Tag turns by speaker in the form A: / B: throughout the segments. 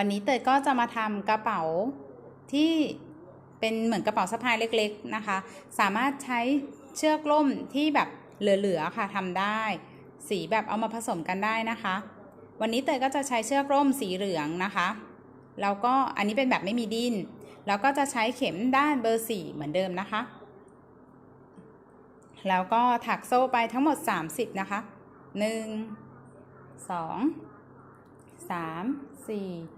A: วันนี้เตยก็จะมาทำกระเป๋าที่เป็นเหมือนกระเป๋าสะพายเล็กๆนะคะ สามารถใช้เชือกล่มที่แบบเหลือๆค่ะทำได้ สีแบบเอามาผสมกันได้นะคะ วันนี้เตยก็จะใช้เชือกร่มสีเหลืองนะคะแล้วก็อันนี้เป็นแบบไม่มีดิ้นแล้วก็จะใช้เข็มด้านเบอร์สี่เหมือนเดิมนะคะ แล้วก็ถักโซ่ไปทั้งหมด 30 นะคะ 1 2 3 4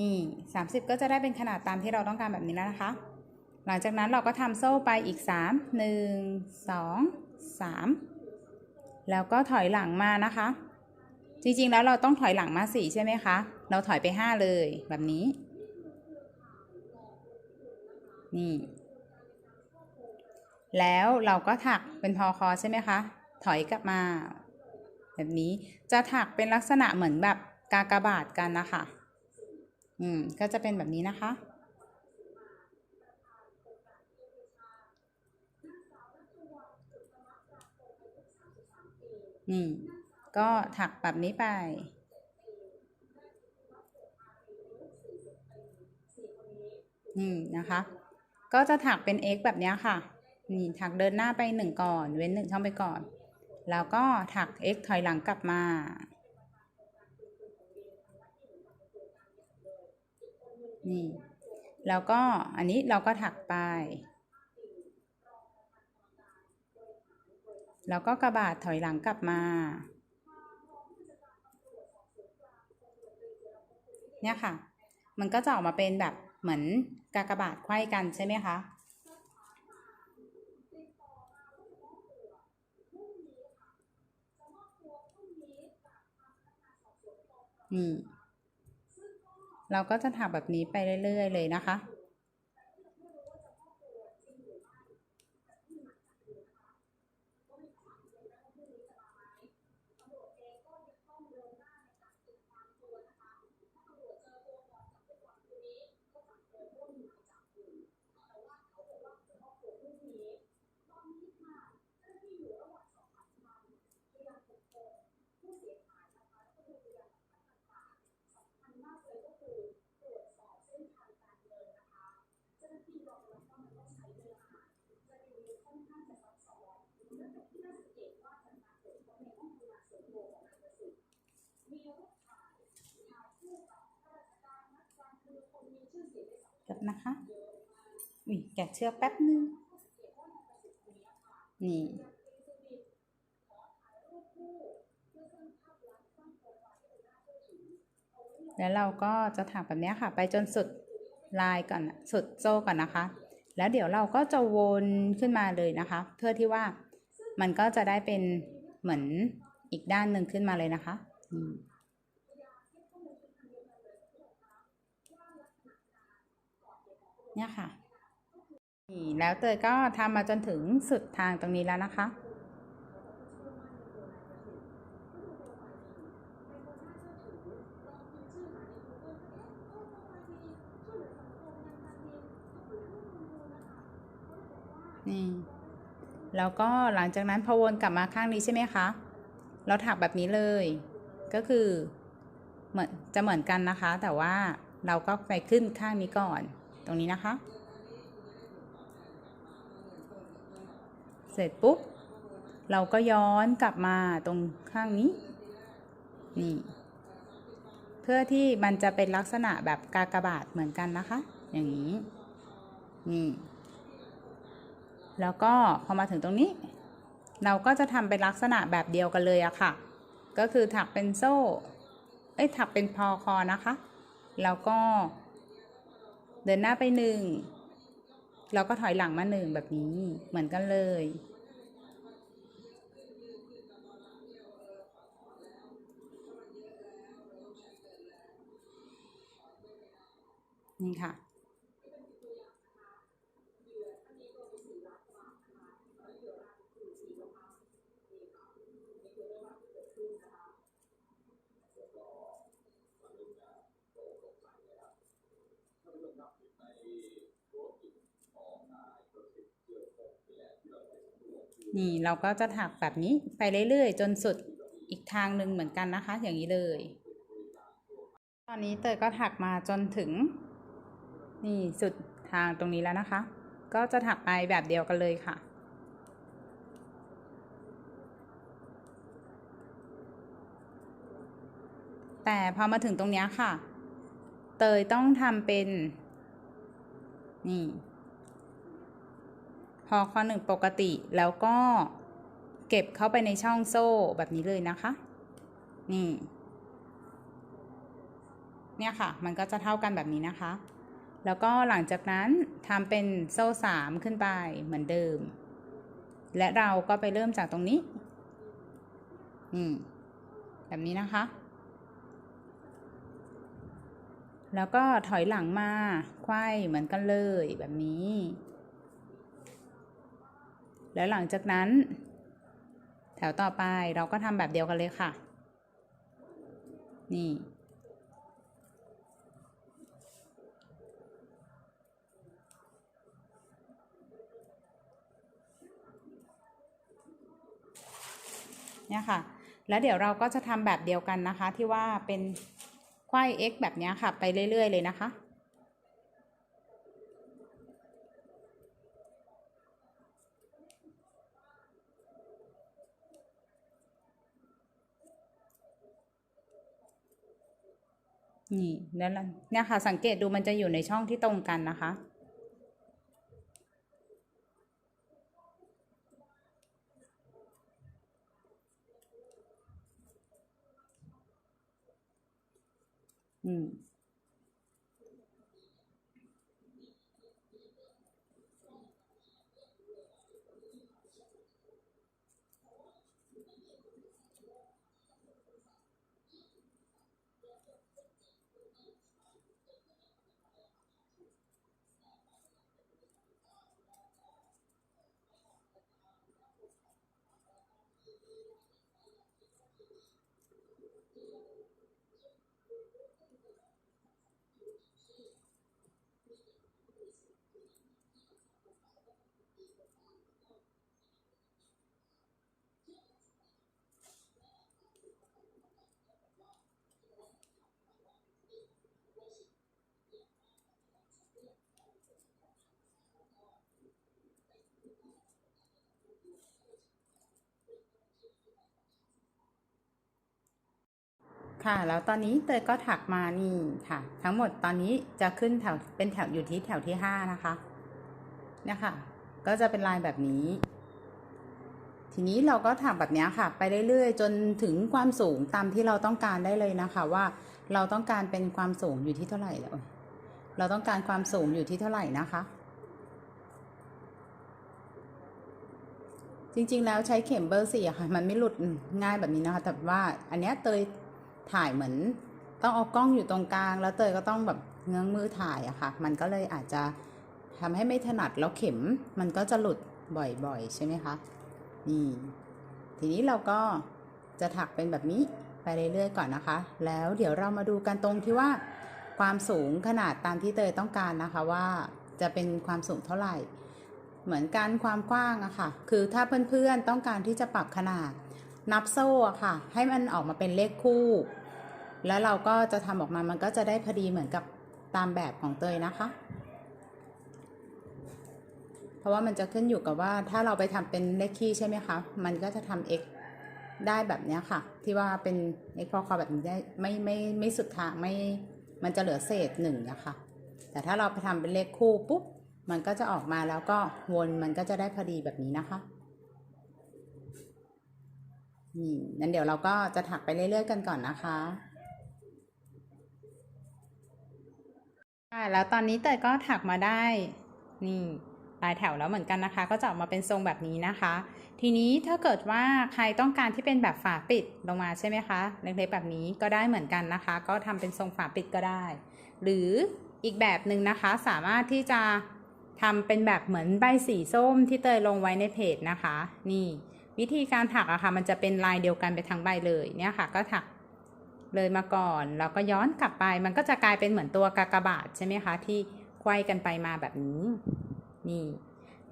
A: นี่ 30 ก็จะได้เป็นขนาดตามที่เราต้องการแบบนี้แล้วนะคะ หลังจากนั้นเราก็ทำโซ่ไปอีก 3 1 2 3 แล้วก็ถอยหลังมานะคะ จริงๆแล้วเราต้องถอยหลังมา 4 ใช่ไหมคะ เราถอยไป 5 เลยแบบนี้ นี่ แล้วเราก็ถักเป็นพอคอใช่ไหมคะ ถอยกลับมา แบบนี้จะถักเป็นลักษณะเหมือนแบบกากบาทกันนะคะ อืม ก็จะเป็นแบบนี้นะคะ นี่ ก็ถักแบบนี้ไป นี่นะคะ ก็จะถักเป็น x แบบนี้ค่ะ นี่ถักเดินหน้าไปหนึ่งก่อน เว้นหนึ่งช่องไปก่อน แล้วก็ถัก x ถอยหลังกลับมา นี่ แล้วก็อันนี้เราก็ถักไป แล้วก็กระบาดถอยหลังกลับมา เนี่ยค่ะ มันก็จะออกมาเป็นแบบเหมือนกากบาทไขว้กันใช่ไหมคะอืม เราก็จะถักแบบนี้ไปเรื่อย ๆ เลยนะคะ แป๊บนะคะอุ้ยแกะเชือกแป๊บนึง นี่ แล้วเราก็จะถักแบบนี้ค่ะ ไปจนสุดลายก่อนสุดโซ่ก่อนนะคะ แล้วเดี๋ยวเราก็จะวนขึ้นมาเลยนะคะ เพื่อที่ว่ามันก็จะได้เป็นเหมือนอีกด้านหนึ่งขึ้นมาเลยนะคะอืม เนี่ยค่ะ แล้วเตยก็ทำมาจนถึงสุดทางตรงนี้แล้วนะคะนี่แล้วก็หลังจากนั้นพอวนกลับมาข้างนี้ใช่ไหมคะ เราถักแบบนี้เลย ก็คือเหมือนจะเหมือนกันนะคะ แต่ว่าเราก็ไปขึ้นข้างนี้ก่อน ตรงนี้นะคะ เสร็จปุ๊บ เราก็ย้อนกลับมาตรงข้างนี้ นี่ เพื่อที่มันจะเป็นลักษณะแบบกากบาทเหมือนกันนะคะ อย่างนี้ นี่ แล้วก็พอมาถึงตรงนี้ เราก็จะทำเป็นลักษณะแบบเดียวกันเลยอะค่ะ ก็คือถักเป็นโซ่ เอ้ยถักเป็นพอคอนะคะ แล้วก็ เดินหน้าไปหนึ่งเราก็ถอยหลังมาหนึ่งแบบนี้เหมือนกันเลย
B: นี่ค่ะ นี่เราก็จะถักแบบนี้ไปเรื่อยๆ จนสุดอีกทางหนึ่งเหมือนกันนะคะ อย่างนี้เลย ตอนนี้เตยก็ถักมาจนถึง นี่สุดทางตรงนี้แล้วนะคะ ก็จะถักไปแบบเดียวกันเลยค่ะแต่พอมาถึงตรงนี้ค่ะ เตยต้องทำเป็น นี่ พอข้อหนึ่งปกติแล้วก็เก็บเข้าไปในช่องโซ่แบบนี้เลยนะคะ นี่ เนี่ยค่ะ มันก็จะเท่ากันแบบนี้นะคะ แล้วก็หลังจากนั้นทำเป็นโซ่สามขึ้นไปเหมือนเดิม และเราก็ไปเริ่มจากตรงนี้อืมแบบนี้นะคะ แล้วก็ถอยหลังมาไขว้เหมือนกันเลยแบบนี้ แล้วหลังจากนั้น แถวต่อไปเราก็ทำแบบเดียวกันเลยค่ะ นี่ เนี่ยค่ะ แล้วเดี๋ยวเราก็จะทำแบบเดียวกันนะคะที่ว่าเป็นไขว้ x แบบนี้ค่ะ ไปเรื่อย ๆ เลยนะคะ นี่นั่นแหละเนี่ยค่ะ สังเกตดูมันจะอยู่ในช่องที่ตรงกันนะคะ อืม ค่ะแล้วตอนนี้เตยก็ถักมานี่ค่ะ ทั้งหมดตอนนี้จะขึ้นแถวเป็นแถวอยู่ที่แถวที่ห้านะคะเนี่ยค่ะ ก็จะเป็นลายแบบนี้ ทีนี้เราก็ถักแบบนี้ค่ะ ไปเรื่อยๆจนถึงความสูงตามที่เราต้องการได้เลยนะคะ ว่าเราต้องการเป็นความสูงอยู่ที่เท่าไหร่แล้วเราต้องการความสูงอยู่ที่เท่าไหร่นะคะ จริงๆ แล้วใช้เข็มเบอร์สี่อะค่ะ มันไม่หลุดง่ายแบบนี้นะคะ แต่ว่าอันเนี้ยเตยถ่ายเหมือน ต้องเอากล้องอยู่ตรงกลาง แล้วเตยก็ต้องแบบเงื้องมือถ่ายอะค่ะ มันก็เลยอาจจะทำให้ไม่ถนัดแล้วเข็มมันก็จะหลุดบ่อยๆ ใช่ไหมคะ นี่ ทีนี้เราก็จะถักเป็นแบบนี้ไปเรื่อยๆก่อนนะคะ แล้วเดี๋ยวเรามาดูกันตรงที่ว่า ความสูงขนาดตามที่เตยต้องการนะคะว่าจะเป็นความสูงเท่าไหร่ เหมือนกันความกว้างอะค่ะ คือถ้าเพื่อนๆต้องการที่จะปรับขนาด นับโซ่อะค่ะ ให้มันออกมาเป็นเลขคู่ แล้วเราก็จะทำออกมามันก็จะได้พอดีเหมือนกับตามแบบของเตยนะคะ เพราะว่ามันจะขึ้นอยู่กับว่าถ้าเราไปทำเป็นเลขคี่ใช่ไหมคะ มันก็จะทำ x ได้แบบนี้ค่ะ ที่ว่าเป็น x พอคอแบบนี้ได้ไม่ไม่ไม่สุดทางไม่มันจะเหลือเศษหนึ่งอะค่ะแต่ถ้าเราไปทำเป็นเลขคู่ปุ๊บ มันก็จะออกมาแล้วก็วนมันก็จะได้พอดีแบบนี้นะคะนี่นั้นเดี๋ยวเราก็จะถักไปเรื่อย ๆ กันก่อนนะคะค่ะแล้วตอนนี้เตยก็ถักมาได้ นี่ปลายแถวแล้วเหมือนกันนะคะ ก็จะออกมาเป็นทรงแบบนี้นะคะ ทีนี้ถ้าเกิดว่าใครต้องการที่เป็นแบบฝาปิดลงมาใช่ไหมคะเล็กๆแบบนี้ก็ได้เหมือนกันนะคะ ก็ทำเป็นทรงฝาปิดก็ได้ หรืออีกแบบหนึ่งนะคะสามารถที่จะ ทำเป็นแบบเหมือนใบสีส้มที่เตยลงไว้ในเพจนะคะ นี่วิธีการถักอะค่ะ มันจะเป็นลายเดียวกันไปทั้งใบเลยเนี่ยค่ะ ก็ถักเลยมาก่อนแล้วก็ย้อนกลับไป มันก็จะกลายเป็นเหมือนตัวกากบาทใช่ไหมคะ ที่ไขว้กันไปมาแบบนี้ นี่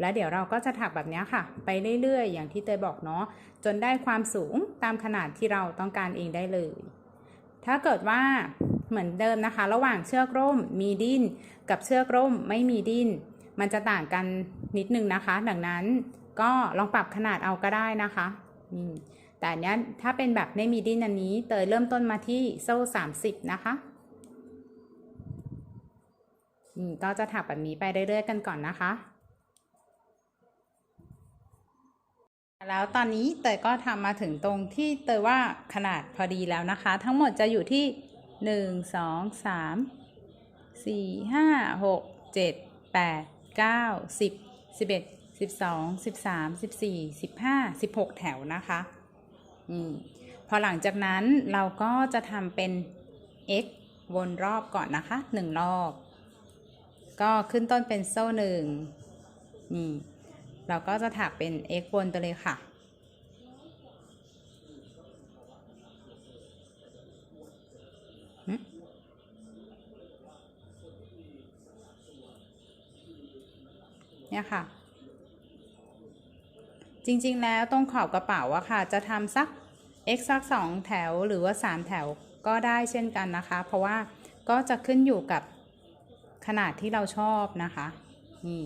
B: แล้วเดี๋ยวเราก็จะถักแบบนี้ค่ะ ไปเรื่อยๆ อย่างที่เตยบอกเนาะจนได้ความสูงตามขนาดที่เราต้องการเองได้เลย ถ้าเกิดว่าเหมือนเดิมนะคะ ระหว่างเชือกร่มมีดิ้นกับเชือกร่มไม่มีดิ้น มันจะต่างกันนิดนึงนะคะ ดังนั้นก็ลองปรับขนาดเอาก็ได้นะคะนี่แต่เนี้ยถ้าเป็นแบบไม่มีดินอันนี้เตยเริ่มต้นมาที่โซ่ 30 นะคะนี่ก็จะถักแบบนี้ไปเรื่อยๆกันก่อนนะคะ แล้วตอนนี้เตยก็ทำมาถึงตรงที่เตยว่าขนาดพอดีแล้วนะคะ ทั้งหมดจะอยู่ที่หนึ่งสองสามสี่ห้าหกเจ็ดแปด เก้าสิบสิบเอ็ดสิบสองสิบสามสิบสี่สิบห้าสิบหกแถวนะคะอืมพอหลังจากนั้นเราก็จะทำเป็น x วนรอบก่อนนะคะหนึ่งรอบ ก็ขึ้นต้นเป็นโซ่หนึ่งนี่เราก็จะถักเป็น x วนไปเลยค่ะ เนี่ยค่ะ จริงๆแล้วตรงขอบกระเป๋าอะค่ะ จะทำสัก x สักสองแถวหรือว่า3แถวก็ได้เช่นกันนะคะ เพราะว่าก็จะขึ้นอยู่กับขนาดที่เราชอบนะคะนี่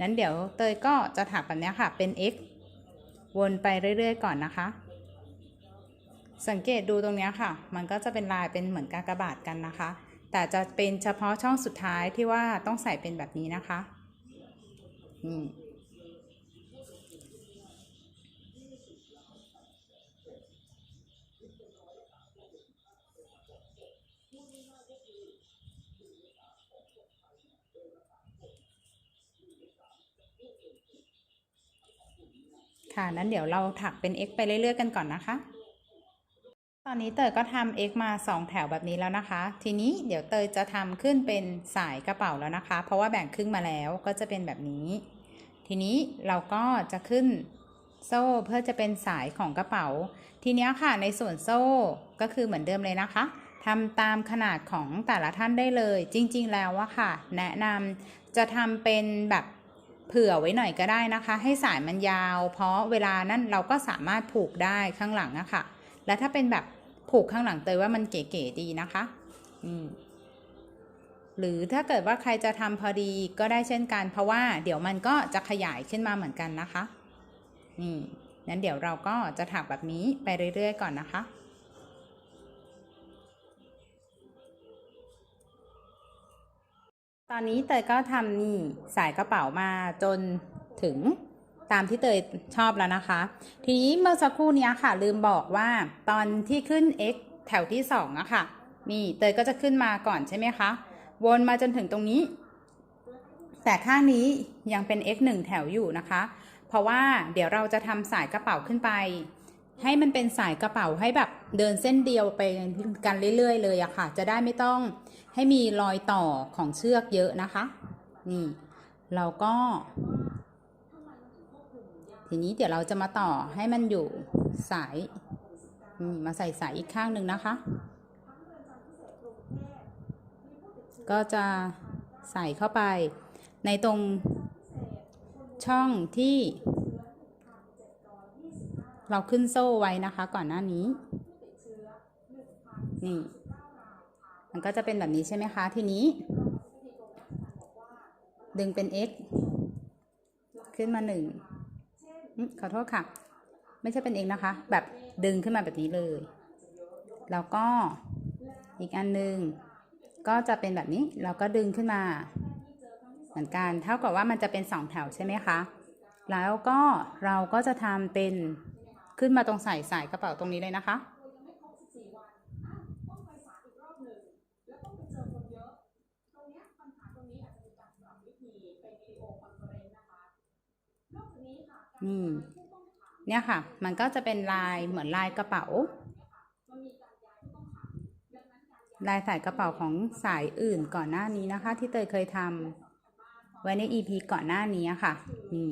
B: นั้นเดี๋ยวเตยก็จะถักแบบนี้ค่ะเป็น x วนไปเรื่อยๆก่อนนะคะ สังเกตดูตรงนี้ค่ะ มันก็จะเป็นลายเป็นเหมือนกากบาทกันนะคะ แต่จะเป็นเฉพาะช่องสุดท้ายที่ว่าต้องใส่เป็นแบบนี้นะคะ อืมค่ะ นั้นเดี๋ยวเราถักเป็น x ไปเรื่อยๆกันก่อนนะคะ ตอนนี้เตยก็ทำ x มา 2 แถวแบบนี้แล้วนะคะ ทีนี้เดี๋ยวเตยจะทำขึ้นเป็นสายกระเป๋าแล้วนะคะ เพราะว่าแบ่งครึ่งมาแล้วก็จะเป็นแบบนี้ ทีนี้เราก็จะขึ้นโซ่เพื่อจะเป็นสายของกระเป๋า ทีนี้ค่ะในส่วนโซ่ก็คือเหมือนเดิมเลยนะคะทำตามขนาดของแต่ละท่านได้เลย จริง ๆ แล้วว่าค่ะ แนะนำจะทำเป็นแบบเผื่อไว้หน่อยก็ได้นะคะ ให้สายมันยาว เพราะเวลานั้นเราก็สามารถผูกได้ข้างหลังนะคะ และถ้าเป็นแบบผูกข้างหลังเตยว่ามันเก๋ๆดีนะคะอืมหรือถ้าเกิดว่าใครจะทำพอดีก็ได้เช่นกัน เพราะว่าเดี๋ยวมันก็จะขยายขึ้นมาเหมือนกันนะคะนี่นั้นเดี๋ยวเราก็จะถักแบบนี้ไปเรื่อย ๆ ก่อนนะคะ ตอนนี้เตยก็ทำนี่สายกระเป๋ามาจนถึง ตามที่เตยชอบแล้วนะคะ ทีนี้เมื่อสักครู่นี้ค่ะ ลืมบอกว่าตอนที่ขึ้น x แถวที่สองอะค่ะนี่เตยก็จะขึ้นมาก่อนใช่ไหมคะวนมาจนถึงตรงนี้ แต่ข้างนี้ยังเป็น x 1แถวอยู่นะคะ เพราะว่าเดี๋ยวเราจะทำสายกระเป๋าขึ้นไป ให้มันเป็นสายกระเป๋าให้แบบเดินเส้นเดียวไปกันเรื่อยๆเลยอะค่ะ จะได้ไม่ต้องให้มีรอยต่อของเชือกเยอะนะคะ นี่ เราก็ ทีนี้เดี๋ยวเราจะมาต่อให้มันอยู่สายมาใส่สายอีกข้างหนึ่งนะคะ ก็จะใส่เข้าไป ในตรงช่องที่ เราขึ้นโซ่ไว้นะคะก่อนหน้านี้ นี่ มันก็จะเป็นแบบนี้ใช่ไหมคะ ทีนี้ ดึงเป็น x ขึ้นมาหนึ่ง ขอโทษค่ะ ไม่ใช่เป็นเองนะคะ แบบดึงขึ้นมาแบบนี้เลย แล้วก็อีกอันหนึ่งก็จะเป็นแบบนี้เราก็ดึงขึ้นมา เหมือนกันเท่ากับว่ามันจะเป็นสองแถวใช่ไหมคะ แล้วก็เราก็จะทำเป็นขึ้นมาตรงใส่สายกระเป๋าตรงนี้เลยนะคะ อืมเนี่ยค่ะ มันก็จะเป็นลายเหมือนลายกระเป๋า ลายสายกระเป๋าของสายอื่นก่อนหน้านี้นะคะ ที่เตยเคยทำไว้ใน EP ก่อนหน้านี้ค่ะนี่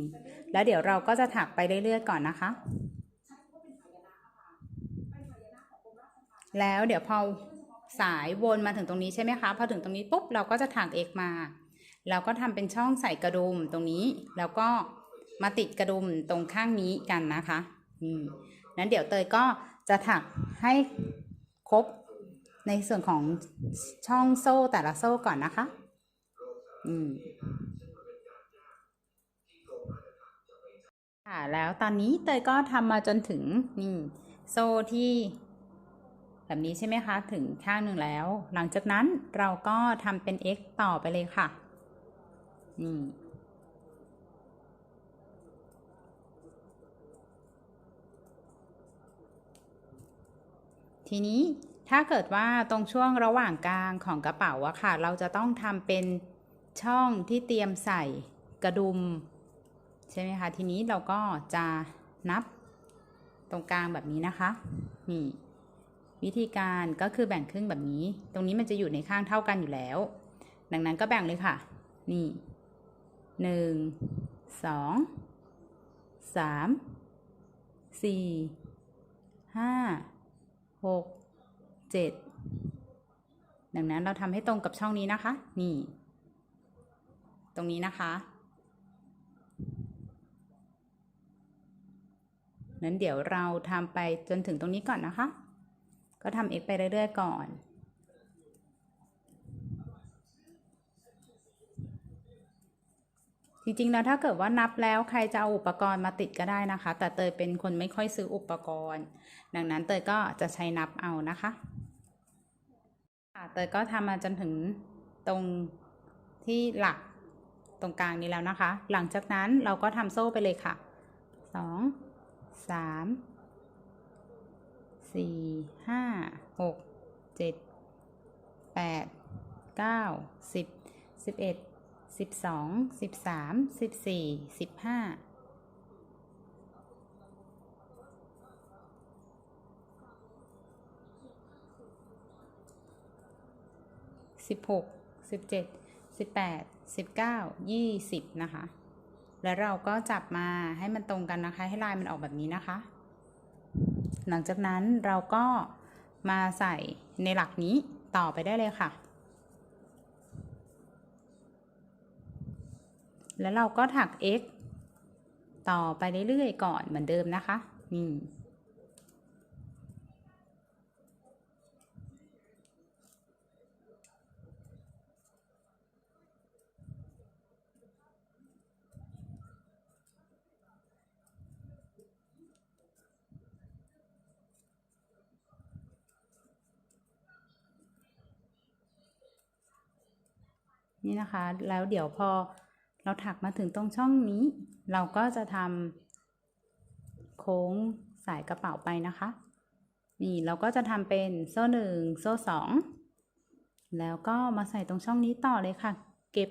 B: แล้วเดี๋ยวเราก็จะถักไปเรื่อยๆก่อนนะคะ แล้วเดี๋ยวพอสายวนมาถึงตรงนี้ใช่ไหมคะ พอถึงตรงนี้ปุ๊บเราก็จะถัก x มา แล้วก็ทำเป็นช่องใส่กระดุมตรงนี้ แล้วก็ มาติดกระดุมตรงข้างนี้กันนะคะอืมนั้นเดี๋ยวเตยก็จะถักให้ครบในส่วนของช่องโซ่แต่ละโซ่ก่อนนะคะ อืมค่ะแล้วตอนนี้เตยก็ทำมาจนถึงนี่โซ่ที่แบบนี้ใช่ไหมคะ ถึงข้างหนึ่งแล้ว หลังจากนั้นเราก็ทำเป็น x ต่อไปเลยค่ะ นี่ ทีนี้ถ้าเกิดว่าตรงช่วงระหว่างกลางของกระเป๋าอะค่ะ เราจะต้องทำเป็นช่องที่เตรียมใส่กระดุม ใช่ไหมคะ ทีนี้เราก็จะนับตรงกลางแบบนี้นะคะ นี่ วิธีการก็คือแบ่งครึ่งแบบนี้ ตรงนี้มันจะอยู่ในข้างเท่ากันอยู่แล้ว ดังนั้นก็แบ่งเลยค่ะ นี่หนึ่งสองสามสี่ห้า หกเจ็ดดังนั้นเราทำให้ตรงกับช่องนี้นะคะ นี่ ตรงนี้นะคะ นั้นเดี๋ยวเราทำไปจนถึงตรงนี้ก่อนนะคะ ก็ทำ x ไปเรื่อยๆก่อน จริงๆแล้วถ้าเกิดว่านับแล้วใครจะเอาอุปกรณ์มาติดก็ได้นะคะ แต่เตยเป็นคนไม่ค่อยซื้ออุปกรณ์ ดังนั้นเตยก็จะใช้นับเอานะคะค่ะเตยก็ทำมาจนถึงตรงที่หลักตรงกลางนี้แล้วนะคะ หลังจากนั้นเราก็ทำโซ่ไปเลยค่ะสองสามสี่ห้าหกเจ็ดแปดเก้าสิบสิบเอ็ด สิบสองสิบสามสิบสี่สิบห้าสิบหกสิบเจ็ดสิบแปดสิบเก้ายี่สิบนะคะ แล้วเราก็จับมาให้มันตรงกันนะคะ ให้ลายมันออกแบบนี้นะคะ หลังจากนั้นเราก็มาใส่ในหลักนี้ต่อไปได้เลยค่ะ แล้วเราก็ถัก x ต่อไปเรื่อยๆก่อนเหมือนเดิมนะคะ นี่ นี่นะคะ แล้วเดี๋ยวพอ เราถักมาถึงตรงช่องนี้ เราก็จะทำโค้งสายกระเป๋าไปนะคะ นี่เราก็จะทำเป็นโซ่หนึ่งโซ่สองแล้วก็มาใส่ตรงช่องนี้ต่อเลยค่ะ เก็บ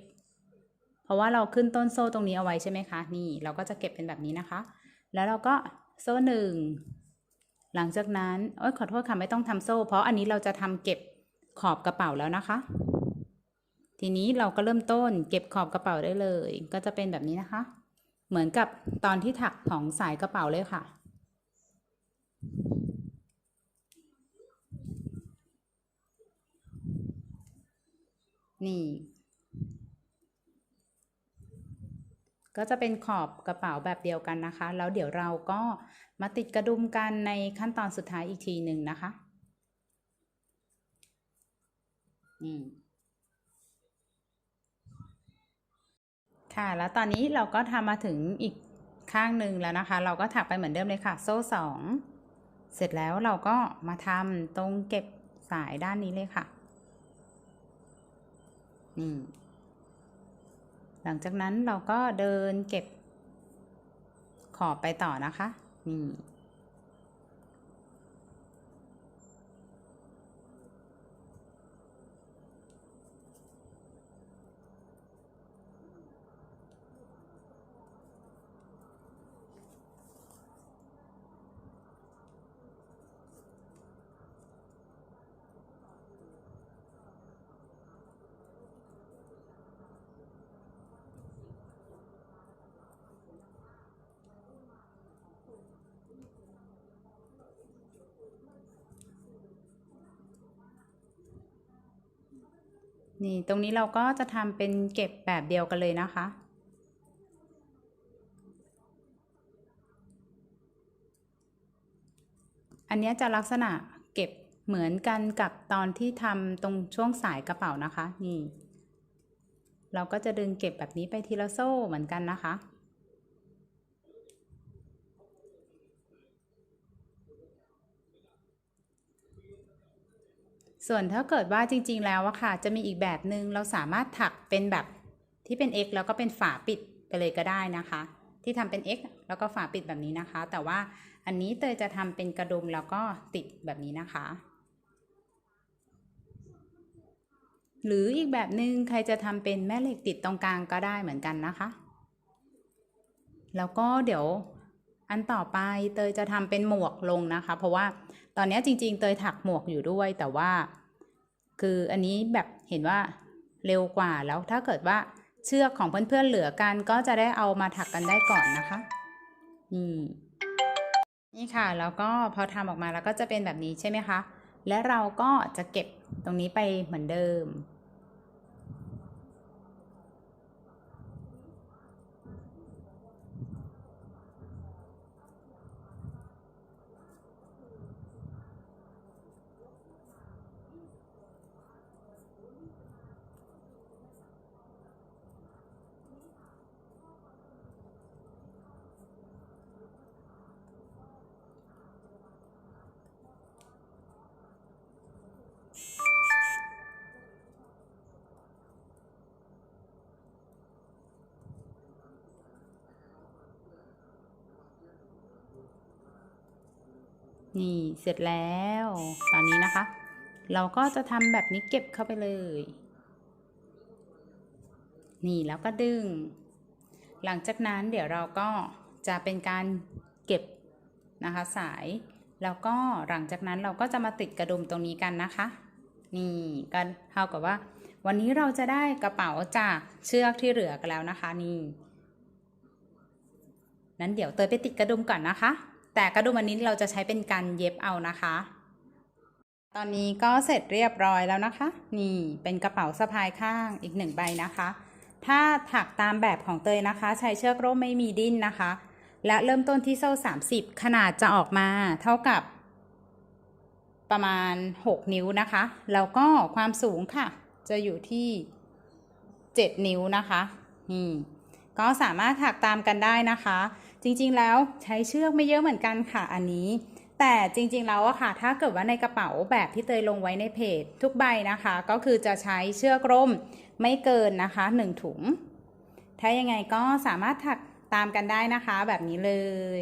B: เพราะว่าเราขึ้นต้นโซ่ตรงนี้เอาไว้ใช่ไหมคะ นี่เราก็จะเก็บเป็นแบบนี้นะคะ แล้วเราก็โซ่หนึ่งหลังจากนั้นโอ้ยขอโทษค่ะไม่ต้องทำโซ่ เพราะอันนี้เราจะทำเก็บขอบกระเป๋าแล้วนะคะ ทีนี้เราก็เริ่มต้นเก็บขอบกระเป๋าได้เลย ก็จะเป็นแบบนี้นะคะ เหมือนกับตอนที่ถักของสายกระเป๋าเลยค่ะ นี่ ก็จะเป็นขอบกระเป๋าแบบเดียวกันนะคะ แล้วเดี๋ยวเราก็มาติดกระดุมกันในขั้นตอนสุดท้ายอีกทีหนึ่งนะคะนี่ ค่ะ แล้วตอนนี้เราก็ทำมาถึงอีกข้างหนึ่งแล้วนะคะ เราก็ถักไปเหมือนเดิมเลยค่ะ โซ่สองเสร็จแล้วเราก็มาทำตรงเก็บสายด้านนี้เลยค่ะ นี่ หลังจากนั้นเราก็เดินเก็บขอบไปต่อนะคะ นี่ นี่ตรงนี้เราก็จะทำเป็นเก็บแบบเดียวกันเลยนะคะ อันนี้จะลักษณะเก็บเหมือนกันกับตอนที่ทำตรงช่วงสายกระเป๋านะคะ นี่ เราก็จะดึงเก็บแบบนี้ไปทีละโซ่เหมือนกันนะคะ ส่วนถ้าเกิดว่าจริง ๆ แล้วอะค่ะ จะมีอีกแบบหนึ่งเราสามารถถักเป็นแบบที่เป็น X แล้วก็เป็นฝาปิดไปเลยก็ได้นะคะ ที่ทำเป็น X แล้วก็ฝาปิดแบบนี้นะคะ แต่ว่าอันนี้เตยจะทำเป็นกระดุมแล้วก็ติดแบบนี้นะคะ หรืออีกแบบหนึ่งใครจะทำเป็นแม่เหล็กติดตรงกลางก็ได้เหมือนกันนะคะ แล้วก็เดี๋ยวอันต่อไปเตยจะทำเป็นหมวกลงนะคะ เพราะว่าตอนนี้จริง ๆ เตยถักหมวกอยู่ด้วย แต่ว่า คืออันนี้แบบเห็นว่าเร็วกว่าแล้วถ้าเกิดว่าเชือกของเพื่อนๆเหลือกันก็จะได้เอามาถักกันได้ก่อนนะคะนี่นี่ค่ะ แล้วก็พอทำออกมาแล้วก็จะเป็นแบบนี้ใช่ไหมคะ และเราก็จะเก็บตรงนี้ไปเหมือนเดิม นี่เสร็จแล้ว ตอนนี้นะคะ เราก็จะทำแบบนี้เก็บเข้าไปเลย นี่แล้วก็ดึง หลังจากนั้นเดี๋ยวเราก็จะเป็นการเก็บนะคะสาย แล้วก็หลังจากนั้นเราก็จะมาติดกระดุมตรงนี้กันนะคะ นี่ก็เท่ากับว่า วันนี้เราจะได้กระเป๋าจากเชือกที่เหลือกันแล้วนะคะนี่นั้นเดี๋ยวเตยไปติดกระดุมก่อนนะคะ แต่กระดุมอันนี้เราจะใช้เป็นการเย็บเอานะคะ ตอนนี้ก็เสร็จเรียบร้อยแล้วนะคะ นี่เป็นกระเป๋าสะพายข้างอีกหนึ่งใบนะคะ ถ้าถักตามแบบของเตยนะคะ ใช้เชือกร่มไม่มีดิ้นนะคะ และเริ่มต้นที่โซ่ 30 ขนาดจะออกมาเท่ากับประมาณ 6 นิ้วนะคะ แล้วก็ความสูงค่ะ จะอยู่ที่ 7 นิ้วนะคะ นี่ ก็สามารถถักตามกันได้นะคะ จริงๆแล้วใช้เชือกไม่เยอะเหมือนกันค่ะอันนี้ แต่จริงๆแล้วอะค่ะ ถ้าเกิดว่าในกระเป๋าแบบที่เตยลงไว้ในเพจ ทุกใบนะคะ ก็คือจะใช้เชือกร่มไม่เกินนะคะ 1 ถุง ถ้ายังไงก็สามารถถักตามกันได้นะคะ แบบนี้เลย